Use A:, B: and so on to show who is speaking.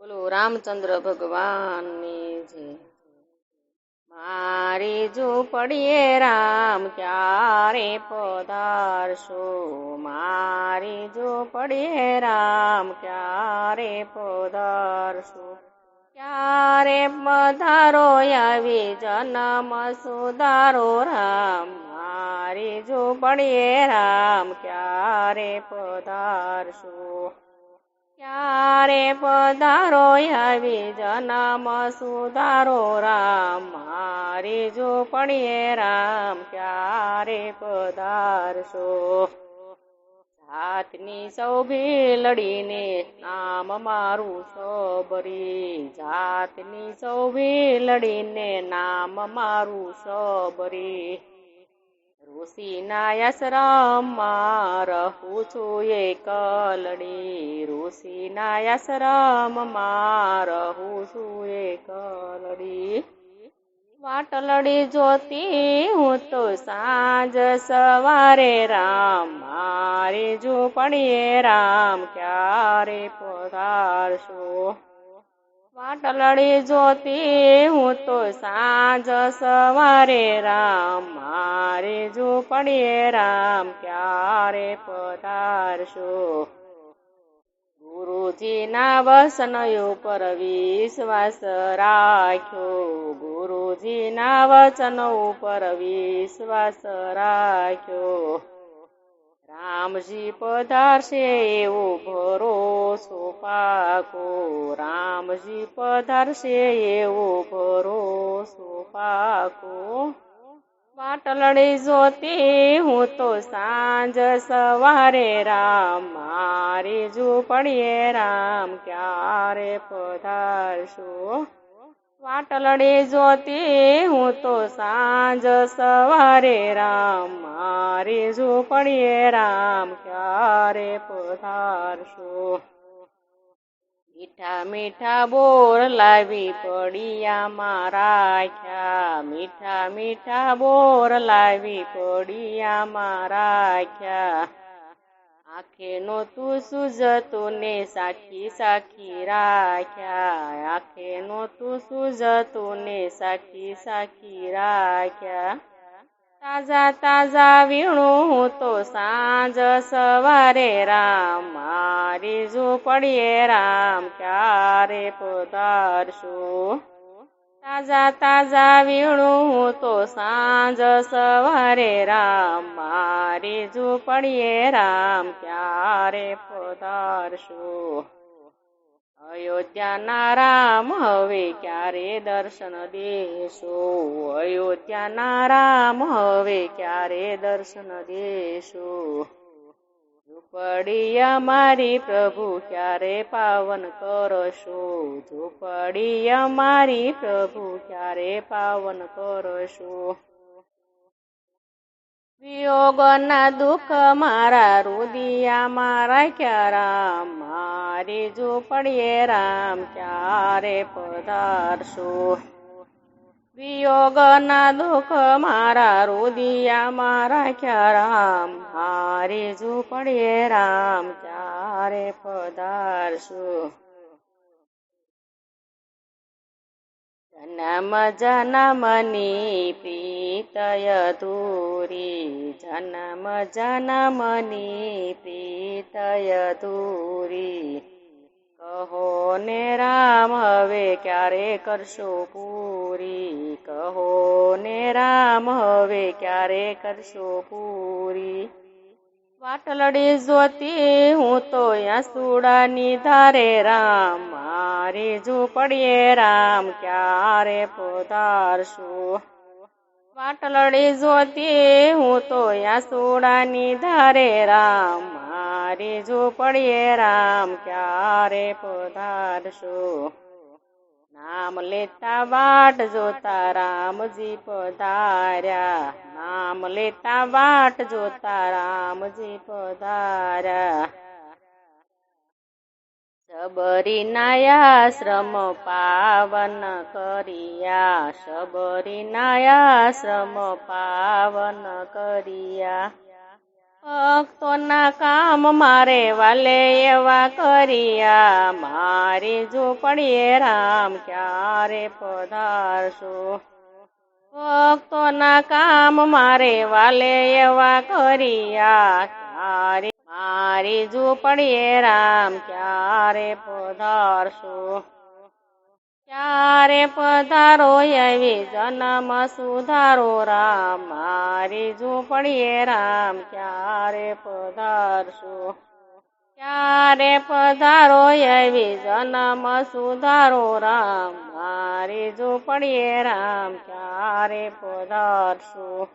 A: બોલો, રામચંદ્ર ભગવાનની છે મારી ઝૂંપડીએ રામ, ક્યારે પધારશો? મારી ઝૂંપડીએ રામ, ક્યારે પધારશો? ક્યારે પધારો આવી જન્મ સુધારો રામ? મારી ઝૂંપડીએ રામ, ક્યારે પધારશો? ક્યારે પધારો આવી જનામ સુધારો રામ? મારી ઝૂંપડીએ રામ, ક્યારે પધારશો? જાતની સૌ લડીને નામ મારું સબરી. જાતની સૌ લડીને નામ મારું સબરી. ઋષિના આશ્રમમાં રહું છું એકલડી ઋષિના આશ્રમમાં રહું છું એકલડી વાટલડી જોતી હું તો સાંજ સવારે રામ, મારી ઝૂંપડીએ રામ, ક્યારે પધારશો? વાટલડી જોતી હું તો સાંજ સવારે રામ, મારી ઝૂંપડીએ રામ, ક્યારે પધારશો? ગુરુજીના વસન ઉપર વિશ્વાસ રાખ્યો. ગુરુજીના વચન ઉપર વિશ્વાસ રાખ્યો. રામજી પધારશે એવો ભરોસો પાકો. રામજી પધારશે એવો ભરોસો પાકો. વાટલડી જોતી હું તો સાંજ સવારે રામ, મારી ઝૂંપડીએ રામ, ક્યારે પધારશો? વાટલડી જોતી હું તો સાંજ સવારે રામ, મારી ઝૂંપડીએ રામ, ક્યારે પધારશો? મીઠા મીઠા બોર લાવી પડિયા મારા ખ્યા, મીઠા મીઠા બોર લાવી પડિયામાં રાખ્યા આંખે નહોતું સુજતું ને સાખી સાખી રાખ્યા. આંખે નહોતું સુજતું ને સાખી સાખી રાખ્યા. તાજા તાજા વીણું હું તો સાંજ સવારે રામ. મારી ઝૂંપડીએ રામ. ક્યારે પધારશો તાજા તાજા વીણું હું તો સાંજ સવારે રામ, મારી ઝૂંપડીએ રામ ક્યારે પધારશો? અયોધ્યાના રામ હવે ક્યારે દર્શન દેશો? અયોધ્યાના રામ હવે ક્યારે દર્શન દેશો? ઝૂંપડી મારી પ્રભુ, ક્યારે પાવન કરશો? ઝૂંપડી મારી પ્રભુ, ક્યારે પાવન કરશો? વિયોગના દુઃખ મારા રુદિયા મારા રામ, મારી ઝૂંપડીએ રામ, ક્યારે પધારશો? વિયોગના દુઃખ મારા રુદિયામાં રાખ્યા રામ. મારી ઝૂંપડીએ રામ, ક્યારે પધારશુ? જનમ, જનમની પીતય ધૂરી જનમ, જનમની પીતય ધૂરી કહો ને રામ, હવે ક્યારે કરશો પૂરી? કહો ને રામ, હવે ક્યારે કરશો પૂરી? વાટલડી જોતી હું તો યાસુડાની ધારે રામ, મારી ઝૂંપડીએ રામ, ક્યારે પધારશો? વાટલડી જોતી હું તો યાસુડાની ધારે રામ મારી ઝૂંપડીએ રામ ક્યારે પધારશો નામ લેતા વાટ જોતા રામજી પધાર્યા નામ લેતા વાટ જોતા રામજી પધાર્યા શબરી નાયાશ્રમ પાવન કર્યા શબરી નાયાશ્રમ પાવન કર્યા ભક્તોના કામ મારે વાલે એવા કરિયા. મારી ઝૂંપડીએ રામ ક્યારે પધારશો? ભક્તોના કામ મારે વાલે એવા કરિયા. ક્યારે મારી ઝૂંપડીએ રામ ક્યારે પધારશો? ક્યારે પધારો એવી જન્મ સુધારો રામ. મારી ઝૂંપડીએ રામ, ક્યારે પધારશો? ક્યારે પધારો એવી જન્મ સુધારો રામ? મારી ઝૂંપડીએ રામ, ક્યારે પધારશો?